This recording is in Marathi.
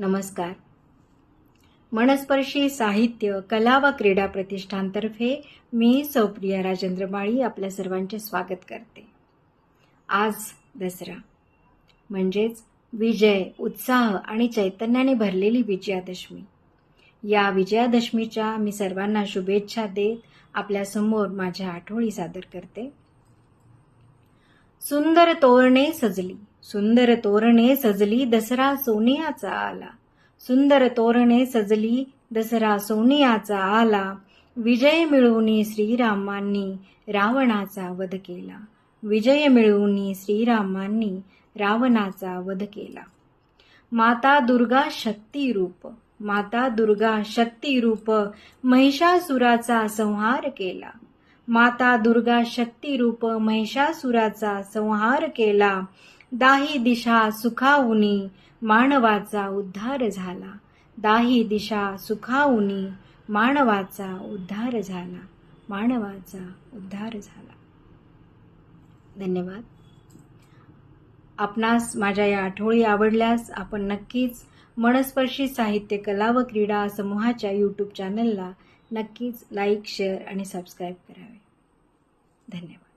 नमस्कार. मनस्पर्शी साहित्य कला व क्रीडा प्रतिष्ठानतर्फे मी सौप्रिया राजेंद्र माळी आपल्या सर्वांचे स्वागत करते. आज दसरा. म्हणजेच विजय उत्साह आणि चैतन्याने भरलेली विजयादशमी. या विजयादशमीच्या मी सर्वांना शुभेच्छा देत आपल्यासमोर माझ्या आठवणी सादर करते. सुंदर तोरणे सजली. सुंदर तोरणे सजली दसरा सोनियाचा आला. सुंदर तोरणे सजली दसरा सोनियाचा आला. विजय मिळवूनी श्रीरामांनी रावणाचा वध केला. विजय मिळवूनी श्रीरामांनी रावणाचा वध केला. माता दुर्गा शक्ती रूप माता दुर्गा शक्ती रूप महिषासुराचा संहार केला. माता दुर्गा शक्ती रूप महिषासुराचा संहार केला. दाही दिशा सुखावुनी मानवाचा उद्धार झाला. दाही दिशा सुखावुनी मानवाचा उद्धार झाला. मानवाचा उद्धार झाला. धन्यवाद. आपणास माझ्या या आठवळी आवडल्यास आपण नक्कीच मनस्पर्शी साहित्य कला व क्रीडा समूहाच्या यूट्यूब चॅनलला नक्कीच लाईक शेअर आणि सबस्क्राईब करावे. धन्यवाद.